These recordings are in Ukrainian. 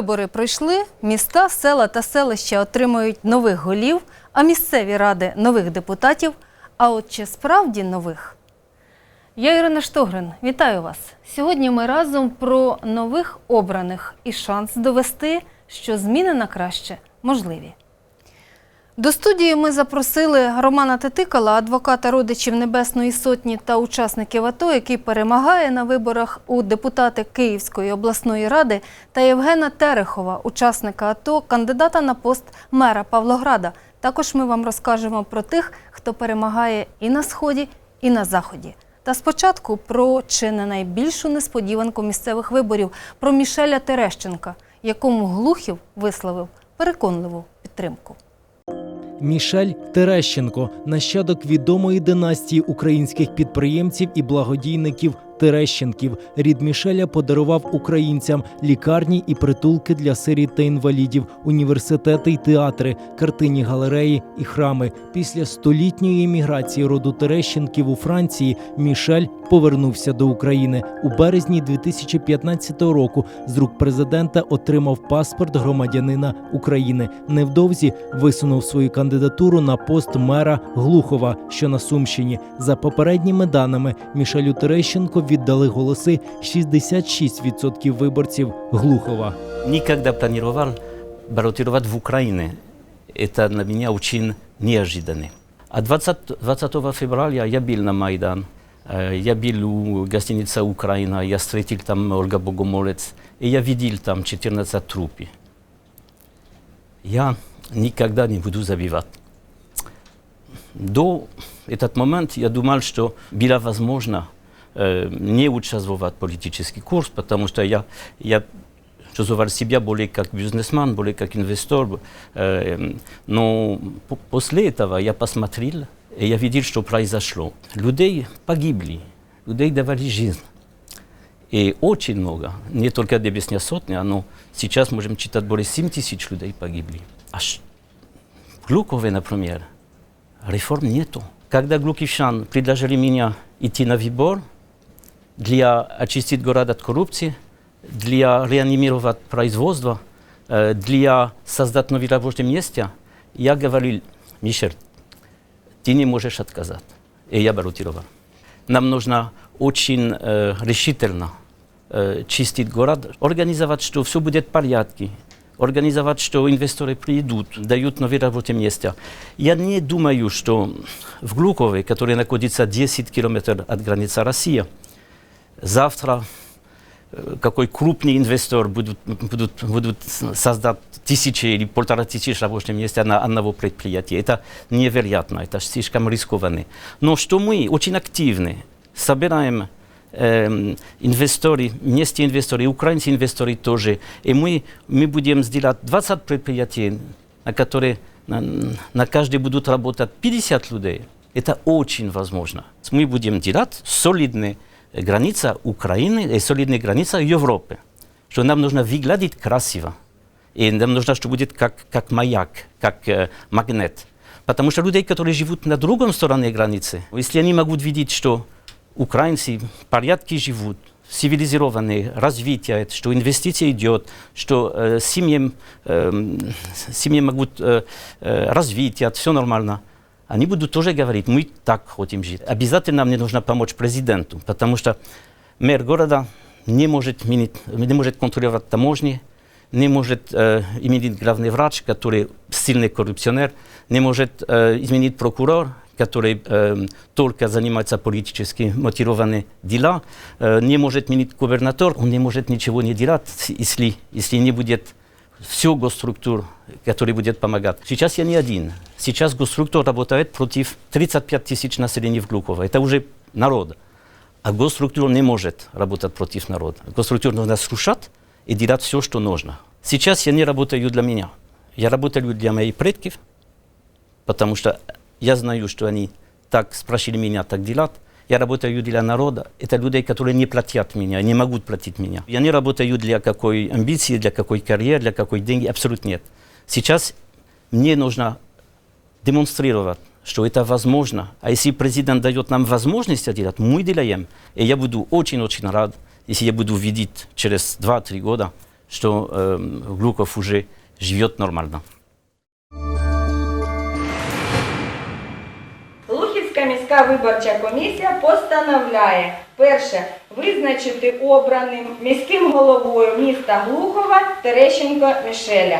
Вибори пройшли, міста, села та селища отримують нових голів, а місцеві ради нових депутатів. А от чи справді нових? Я Ірина Штогрин, вітаю вас. Сьогодні ми разом про нових обраних і шанс довести, що зміни на краще можливі. До студії ми запросили Романа Тетикала, адвоката родичів Небесної Сотні та учасників АТО, який перемагає на виборах у депутати Київської обласної ради, та Євгена Терехова, учасника АТО, кандидата на пост мера Павлограда. Також ми вам розкажемо про тих, хто перемагає і на сході, і на заході. Та спочатку про чи не найбільшу несподіванку місцевих виборів про Мішеля Терещенка, якому Глухів висловив переконливу підтримку. Мішель Терещенко, нащадок відомої династії українських підприємців і благодійників Терещенків. Рід Мішеля подарував українцям лікарні і притулки для сиріт та інвалідів, університети й театри, картинні галереї і храми. Після столітньої еміграції роду Терещенків у Франції Мішель повернувся до України у березні 2015 року. З рук президента отримав паспорт громадянина України. Невдовзі висунув свою кандидатуру на пост мера Глухова, що на Сумщині. За попередніми даними Мішелю Терещенко віддали голоси 66% виборців Глухова. никогда планировал баллотировать в Украине. Это для меня очень неожиданно. А 20, 20 февраля я был на Майдан. Э, Я был у гостиницы «Украина», я встретил там Ольга Богомолец, и я видел там 14 трупов. Я никогда не буду забивать. До этот момент я думал, что было возможно э, не участвовать в политический курс, потому что я, я чувствовал себя более как бизнесмен, более как инвестор. Э, но по- после этого я посмотрел, и я видел, что произошло. Людей погибли, людей давали жизнь. И очень много, не только Небесная сотня, но сейчас можем читать более 7 тысяч людей погибли. Аж в Глукове, например, реформ нету. Когда глукивчан предложили меня идти на выбор для очистить город от коррупции, для реанимировать производство, э, для создать новые рабочие места, я говорил, Мишель, ты не можешь отказать. И я баллотировал. Нам нужно очень э, решительно э, чистить город, организовать, что все будет в порядке, организовать, что инвесторы придут, дают новые рабочие места. Я не думаю, что в Глукове, который находится 10 километров от границы России, завтра э, какой крупный инвестор будут, будут, будут создать тысячи или полтора тысяч рабочих мест на одного предприятия. Это невероятно, это слишком рискованно. Но что мы очень активны, собираем эм, инвесторы, местные инвесторы, украинские инвесторы тоже, и мы, мы будем сделать 20 предприятий, на которые на, на каждый будут работать 50 людей. Это очень возможно. Мы будем делать солидные граница Украины и солидная граница Европы. Что нам нужно выглядеть красиво. И нам нужно, что будет как, как маяк, как э, магнит. Потому что людей, которые живут на другой стороне границы, если они могут видеть, что украинцы в порядке живут, цивилизованные, развитие, что инвестиция идет, что э, семьи, э, семьи могут э, э, развитие, все нормально. Они будут тоже говорить, мы так хотим жить. Обязательно мне нужно помочь президенту, потому что мэр города не может, менять- не может контролировать таможни, не может э, иметь главный врач, который сильный коррупционер, не может э, изменить прокурор, который э, только занимается политически мотивированными дела, э, не может менять губернатор, он не может ничего не делать, если, если не будет всю госструктур, который будет помогать. Сейчас я не один. Сейчас госструктура работает против 35 тысяч населения в Глуково. Это уже народ. А госструктура не может работать против народа. Госструктуру нужно слушать и делать все, что нужно. Сейчас я не работаю для меня. Я работаю для моих предков, потому что я знаю, что они так спросили меня так делать. Я работаю для народа. Это люди, которые не платят меня, не могут платить меня. Я не работаю для какой амбиции, для какой карьеры, для какой деньги. Абсолютно нет. Сейчас мне нужно демонстрировать, что это возможно. А если президент дает нам возможность это делать, мы делаем. И я буду очень-очень рад, если я буду видеть через 2-3 года, что э, Глухов уже живет нормально. Міська виборча комісія постановляє перше визначити обраним міським головою міста Глухова Терещенко Мішеля.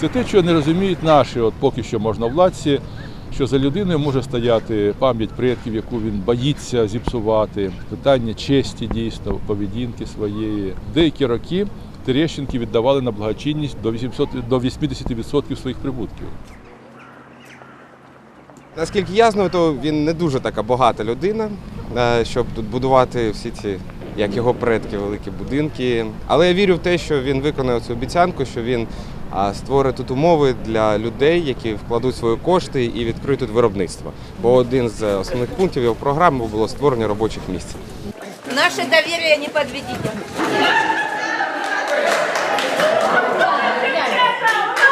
Це те, що не розуміють наші, от поки що можновладці, що за людиною може стояти пам'ять предків, яку він боїться зіпсувати, питання честі дійсно, поведінки своєї. Деякі роки Терещенки віддавали на благочинність до 80% своїх прибутків. Наскільки я знаю, то він не дуже така багата людина, е, щоб тут будувати всі ці, як його предки, великі будинки. Але я вірю в те, що він виконає цю обіцянку, що він створить тут умови для людей, які вкладуть свої кошти і відкриють тут виробництво. Бо один з основних пунктів його програми було створення робочих місць. Наше довір'я не підведіть.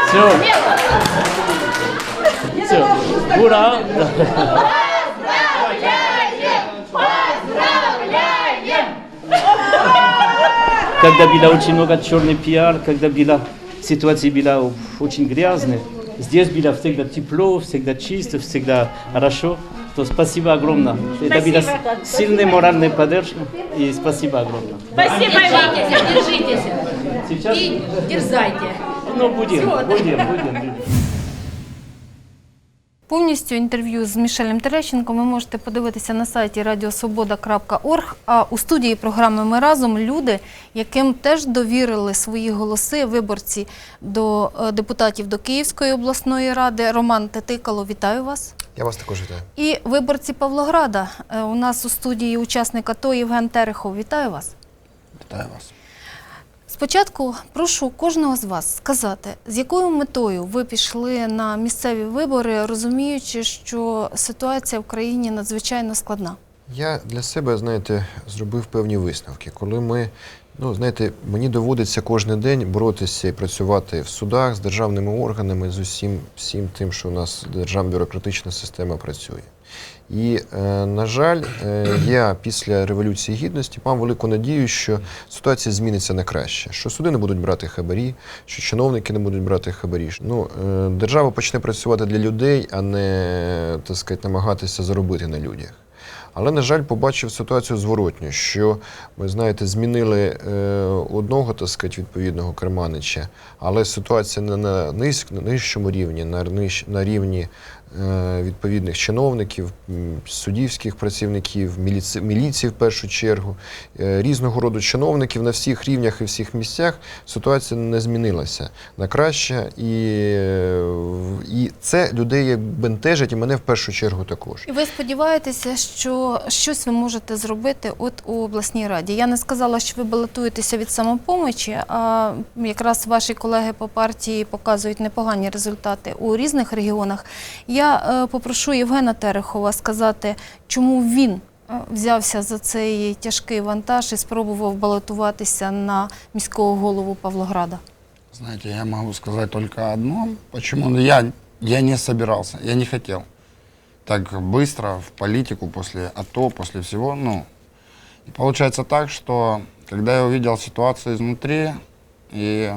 Все. Все. Ура! Когда было очень много черный пиар, когда была ситуация была очень грязная, здесь было всегда тепло, всегда чисто, всегда хорошо. То спасибо огромное. Это была сильная моральная поддержка. И спасибо огромное. Спасибо вам. Держитесь, держитесь. Сейчас, И дерзайте. ну, будем, будем, будем. Повністю інтерв'ю з Мішелем Терещенком ви можете подивитися на сайті radiosvoboda.org, а у студії програми Ми разом люди, яким теж довірили свої голоси виборці до е, депутатів до Київської обласної ради. Роман Тетикало, вітаю вас. Я вас також вітаю. І виборці Павлограда. Е, У нас у студії учасник АТО Євген Терехов. Вітаю вас. Вітаю вас. Спочатку прошу кожного з вас сказати, з якою метою ви пішли на місцеві вибори, розуміючи, що ситуація в країні надзвичайно складна. Я для себе, знаєте, зробив певні висновки. Коли ми, ну знаєте, мені доводиться кожен день боротися і працювати в судах з державними органами, з усім всім тим, що у нас державна бюрократична система працює. І, е, на жаль, е, я після Революції Гідності мав велику надію, що ситуація зміниться на краще, що суди не будуть брати хабарі, що чиновники не будуть брати хабарі. Ну, е, держава почне працювати для людей, а не так сказати, намагатися заробити на людях. Але, на жаль, побачив ситуацію зворотню, що ми знаєте, змінили одного так сказати, відповідного керманича, але ситуація не на низь, на нижчому рівні, на, рівні відповідних чиновників, м, суддівських працівників, міліці, міліції в першу чергу, е, різного роду чиновників на всіх рівнях і всіх місцях ситуація не змінилася на краще, і, е, і це людей бентежить, і мене в першу чергу також. І ви сподіваєтеся, що щось ви можете зробити от у обласній раді. Я не сказала, що ви балотуєтеся від самопомочі, а якраз ваші колеги по партії показують непогані результати у різних регіонах. Я е, попрошу Євгена Терехова сказати, чому він е, взявся за цей тяжкий вантаж і спробував балотуватися на міського голову Павлограда. Знаете, я могу сказать только одно. Почему Ну, я, я не собирался, я не хотел так быстро в политику после АТО, после всего. Ну, и получается так, что когда я увидел ситуацию изнутри, и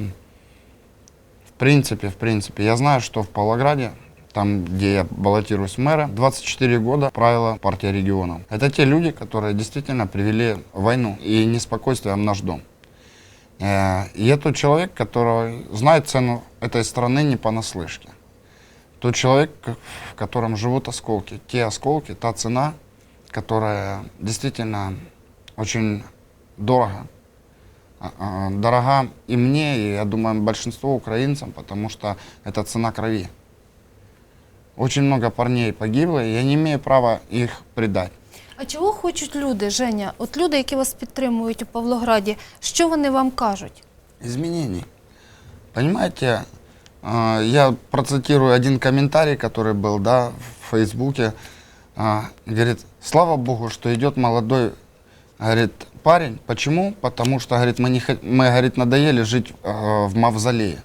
в принципе, в принципе, я знаю, что в Павлограде, там, где я баллотируюсь в мэра, 24 года правила партия регионов. Это те люди, которые действительно привели войну и неспокойствие в наш дом. Э, И я тот человек, который знает цену этой страны не понаслышке. Тот человек, в котором живут осколки. Те осколки, та цена, которая действительно очень дорого. А- а, Дорога и мне, и, я думаю, большинству украинцам, потому что это цена крови. Очень много парней погибло, и я не имею права их предать. А чого хочуть люди, Женя? От люди, які вас підтримують у Павлограді, що вони вам кажуть? изменений. Понимаете, а, я процитирую один комментарий, который был да, в Фейсбуке. А, Говорит, слава богу, что идет молодой говорит, парень. Почему? Потому что говорит, мы, не, хот- мы говорит, надоели жить а, в мавзолее.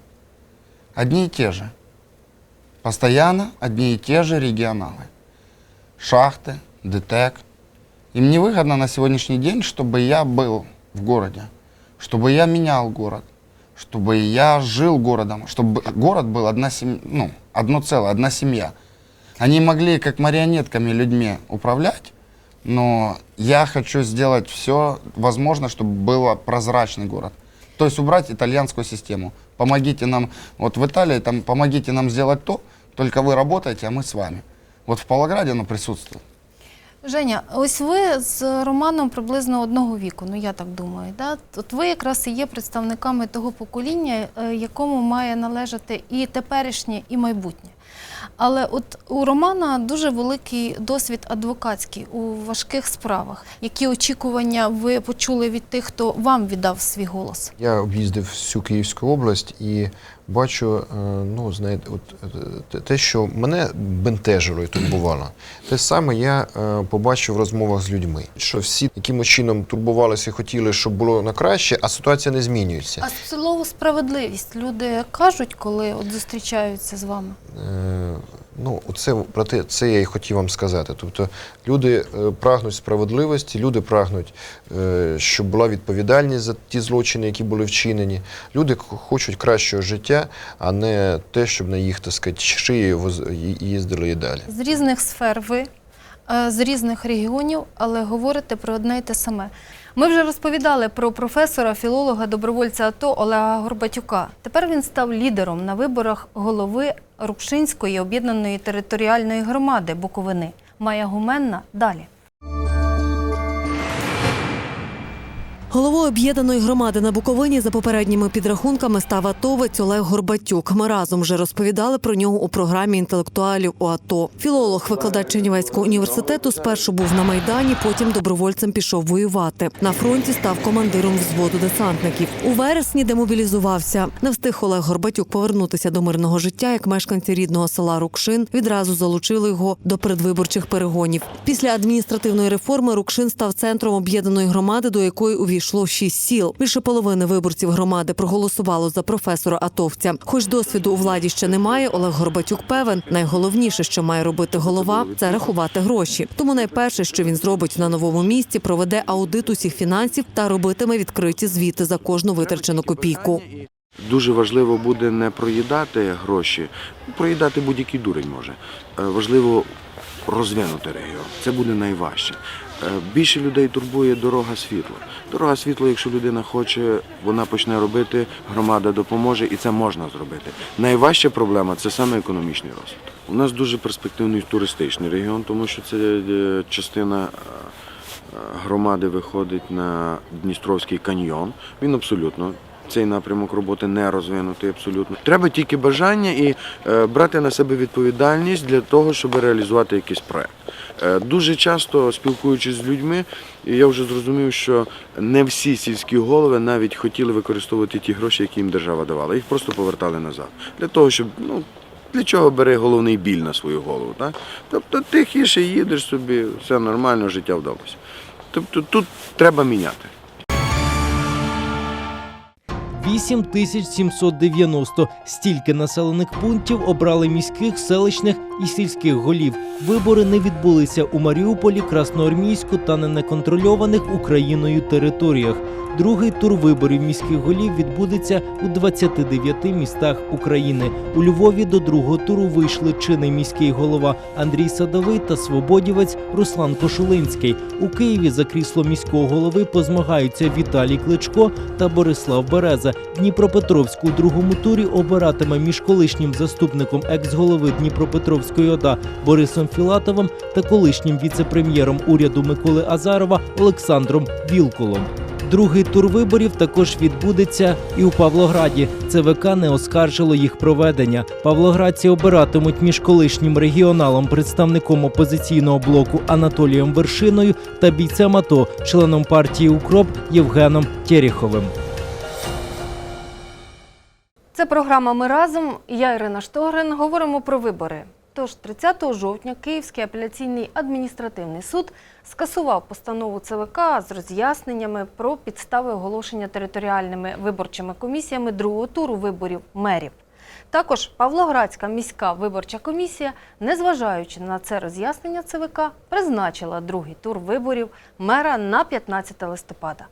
Одни и те же. Постоянно одни и те же регионалы. Шахты, ДТЭК. Им невыгодно на сегодняшний день, чтобы я был в городе, чтобы я менял город, чтобы я жил городом, чтобы город был одна семья, ну, одно целое, одна семья. Они могли как марионетками людьми управлять, но я хочу сделать все возможно, чтобы был прозрачный город. То есть убрать итальянскую систему. Помогите нам, вот в Италии, там, помогите нам сделать то, только вы работаете, а мы с вами. Вот в Павлограде оно присутствует. Женя, ось ви з Романом приблизно одного віку, ну я так думаю. Да? От ви якраз і є представниками того покоління, е, якому має належати і теперішнє, і майбутнє. Але от у Романа дуже великий досвід адвокатський у важких справах. Які очікування ви почули від тих, хто вам віддав свій голос? Я об'їздив всю Київську область і бачу, е, ну знаєте, от е, те- що мене бентежило і турбувало, те саме я е, побачив в розмовах з людьми, що всі якимось чином турбувалися хотіли, щоб було на краще, а ситуація не змінюється. А слово справедливість люди кажуть, коли от зустрічаються з вами? Е, Ну, оце про те, це я і хотів вам сказати. Тобто люди е, прагнуть справедливості, люди прагнуть, е, щоб була відповідальність за ті злочини, які були вчинені. Люди хочуть кращого життя, а не те, щоб на їх шиї воз- їздили і далі. З різних сфер ви, з різних регіонів, але говорите про одне й те саме. Ми вже розповідали про професора, філолога, добровольця АТО Олега Горбатюка. Тепер він став лідером на виборах голови Рукшинської об'єднаної територіальної громади Буковини. Майя Гуменна далі. Головою об'єднаної громади на Буковині за попередніми підрахунками став атовець Олег Горбатюк. Ми разом вже розповідали про нього у програмі інтелектуалів у АТО. Філолог, викладач Чернівецького університету, спершу був на майдані, потім добровольцем пішов воювати. На фронті став командиром взводу десантників. У вересні демобілізувався. Не встиг Олег Горбатюк повернутися до мирного життя, як мешканці рідного села Рукшин відразу залучили його до передвиборчих перегонів. Після адміністративної реформи Рукшин став центром об'єднаної громади, до якої увійшло шість сіл. Більше половини виборців громади проголосувало за професора атовця. Хоч досвіду у владі ще немає, Олег Горбатюк певен, найголовніше, що має робити голова, це рахувати гроші. Тому найперше, що він зробить на новому місці, проведе аудит усіх фінансів та робитиме відкриті звіти за кожну витрачену копійку. Дуже важливо буде не проїдати гроші, проїдати будь-який дурень може. Е, Важливо розвинути регіон. Це буде найважче. Е, Більше людей турбує дорога світла. Дорога світла, якщо людина хоче, вона почне робити, громада допоможе, і це можна зробити. Найважча проблема це саме економічний розвиток. У нас дуже перспективний туристичний регіон, тому що це е, частина е, громади виходить на Дністровський каньйон. Він абсолютно. Цей напрямок роботи не розвинутий абсолютно. Треба тільки бажання і е, брати на себе відповідальність для того, щоб реалізувати якийсь проект. Е, дуже часто спілкуючись з людьми, я вже зрозумів, що не всі сільські голови навіть хотіли використовувати ті гроші, які їм держава давала. Їх просто повертали назад. Для того, щоб ну для чого бери головний біль на свою голову? Так? Тобто тихіше їдеш собі, все нормально, життя вдалося. Тобто тут треба міняти. 8790. Стільки населених пунктів обрали міських, селищних і сільських голів. Вибори не відбулися у Маріуполі, Красноармійську та на неконтрольованих Україною територіях. Другий тур виборів міських голів відбудеться у 29 містах України. У Львові до другого туру вийшли чинний міський голова Андрій Садовий та свободівець Руслан Кошулинський. У Києві за крісло міського голови позмагаються Віталій Кличко та Борислав Береза. Дніпропетровську у другому турі обиратиме між колишнім заступником екс-голови Дніпропетровської ОДА Борисом Філатовим та колишнім віце-прем'єром уряду Миколи Азарова Олександром Вілкулом. Другий тур виборів також відбудеться і у Павлограді. ЦВК не оскаржило їх проведення. Павлоградці обиратимуть між колишнім регіоналом, представником опозиційного блоку Анатолієм Вершиною та бійцем АТО, членом партії Укроп Євгеном Тереховим. Це програма Ми разом. Я Ірина Штогрин. Говоримо про вибори. Тож 30 жовтня Київський апеляційний адміністративний суд скасував постанову ЦВК з роз'ясненнями про підстави оголошення територіальними виборчими комісіями другого туру виборів мерів. Також Павлоградська міська виборча комісія, незважаючи на це роз'яснення ЦВК, призначила другий тур виборів мера на 15 листопада.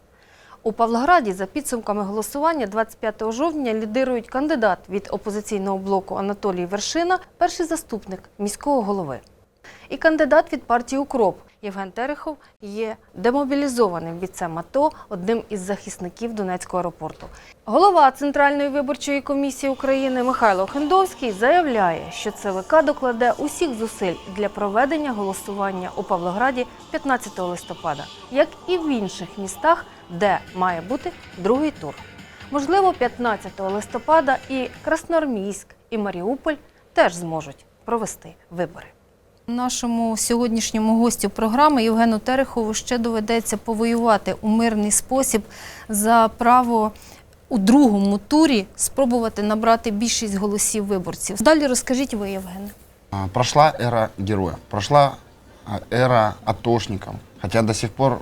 У Павлограді за підсумками голосування 25 жовтня лідирують кандидат від опозиційного блоку Анатолій Вершина, перший заступник міського голови. І кандидат від партії Укроп Євген Терехов є демобілізованим бійцем АТО, одним із захисників Донецького аеропорту. Голова Центральної виборчої комісії України Михайло Хендовський заявляє, що ЦВК докладе усіх зусиль для проведення голосування у Павлограді 15 листопада, як і в інших містах, де має бути другий тур. Можливо, 15 листопада і Красноармійськ, і Маріуполь теж зможуть провести вибори. Нашому сьогоднішньому гостю програми Євгену Терехову ще доведеться повоювати у мирний спосіб за право у другому турі спробувати набрати більшість голосів виборців. Далі розкажіть ви, Євгене. А, Прошла эра героя, прошла а, эра атошников. Хотя до сих пор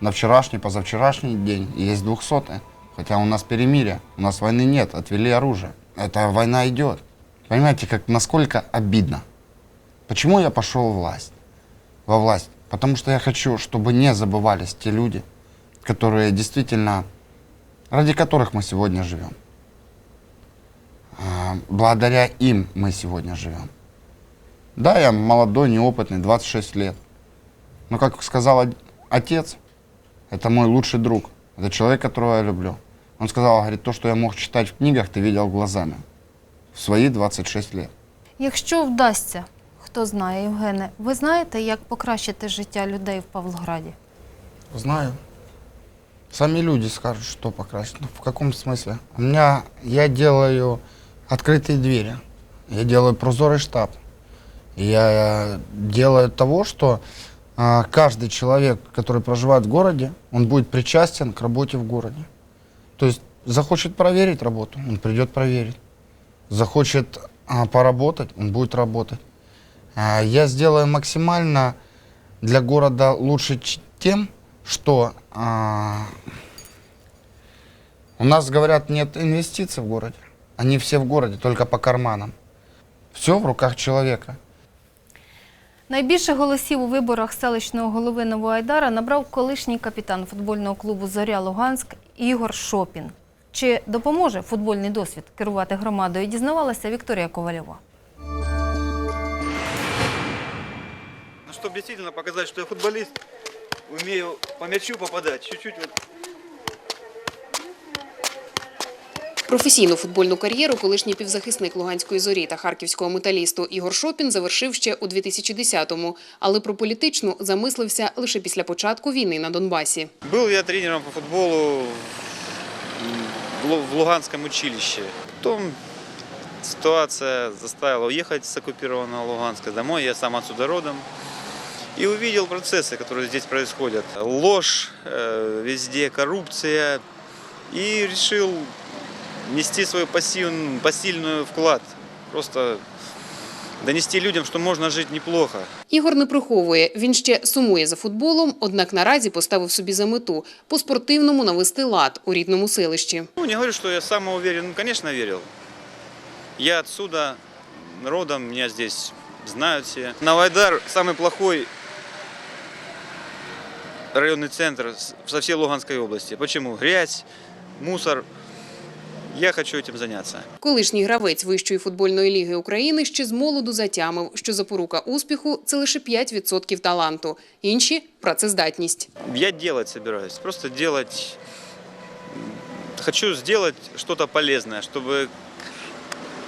на вчерашний, позавчерашний день есть двухсотые. Хотя у нас перемирие, у нас войны нет, отвели оружие. Эта война идет. Понимаете, как насколько обидно. Почему я пошел в власть? Во власть? Потому что я хочу, чтобы не забывались те люди, которые действительно, ради которых мы сегодня живем. А, Благодаря им мы сегодня живем. Да, я молодой, неопытный, 26 лет. Но, как сказал од- отец, это мой лучший друг. Это человек, которого я люблю. Он сказал, говорит, то, что я мог читать в книгах, ты видел глазами. В свои 26 лет. Якщо вдасться, хто знає, Євгене, ви знаєте, як покращити життя людей в Павлограді? Знаю. Сами люди скажут, что покрасить. Ну, в каком смысле? У меня, я делаю открытые двери. Я делаю прозорый штаб. Я делаю того, что а, каждый человек, который проживает в городе, он будет причастен к работе в городе. То есть захочет проверить работу, он придет проверить. Захочет а, поработать, он будет работать. Я сделаю максимально для города лучше тем, что у нас, говорят, нет инвестиций в городе. Они все в городе, только по карманам. Все в руках человека. Найбільше голосів у виборах селищного голови Новоайдара набрав колишній капітан футбольного клубу Зоря Луганськ Ігор Шопін. Чи допоможе футбольний досвід керувати громадою, дізнавалася Вікторія Ковальова. Ну, чтобы действительно показать, что я футболист, умею по мячу попадать, чуть-чуть вот Професійну футбольну кар'єру колишній півзахисник Луганської зорі та харківського металісту Ігор Шопін завершив ще у 2010-му, але про політичну замислився лише після початку війни на Донбасі. Был я тренером по футболу в Лу- в Луганском училище. Потом ситуация заставила уехать с оккупированного Луганска домой. Я сам отсюда родом И увидел процессы, которые здесь происходят. Ложь, э, везде коррупция. И решил нести свой пассив- посильный вклад. Просто донести людям, что можно жить неплохо. Ігор не приховує, він ще сумує за футболом, однак наразі поставив собі за мету по-спортивному навести лад у рідному селищі. Ну, не говорю, что я самоуверен. Ну, конечно, верил. Я отсюда родом, меня здесь знают все. Новайдар – самый плохой районный центр с- со всей Луганской области. Почему? Грязь, мусор. Я хочу этим заняться. Колишній гравець Вищої футбольної ліги України ще з молоду затямив, що запорука успіху це лише 5% таланту, інші працездатність. Я делать собираюсь. Просто делать... Хочу сделать что-то полезное, чтобы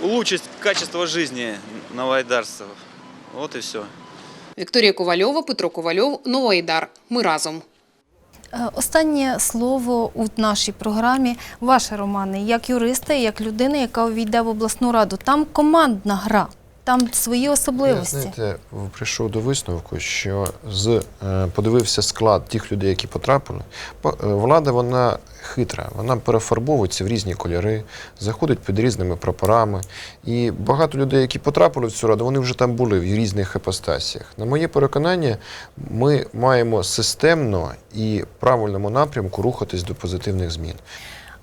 улучшить качество жизни новоайдарцев. Вот и все. Вікторія Ковальова, Петро Ковальов, Новоайдар. Ми разом. Е, Останнє слово у нашій програмі ваше, Романе, як юриста, як людина, яка увійде в обласну раду. Там командна гра, там свої Я, особливості. знаєте, прийшов до висновку, що з, е, подивився склад тих людей, які потрапили. Е, Влада вона хитра, вона перефарбовується в різні кольори, заходить під різними прапорами. І багато людей, які потрапили в цю раду, вони вже там були в різних епостасіях. На моє переконання, ми маємо системно і правильному напрямку рухатись до позитивних змін.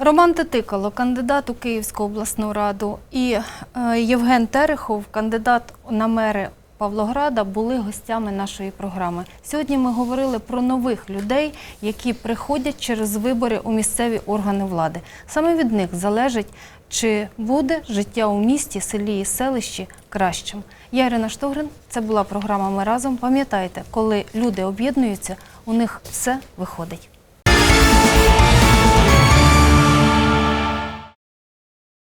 Роман Тетикало, кандидат у Київську обласну раду, і е, Євген Терехов, кандидат на мери Павлограда були гостями нашої програми. Сьогодні ми говорили про нових людей, які приходять через вибори у місцеві органи влади. Саме від них залежить, чи буде життя у місті, селі і селищі кращим. Я Ірина Штогрин. Це була програма Ми разом. Пам'ятайте, коли люди об'єднуються, у них все виходить.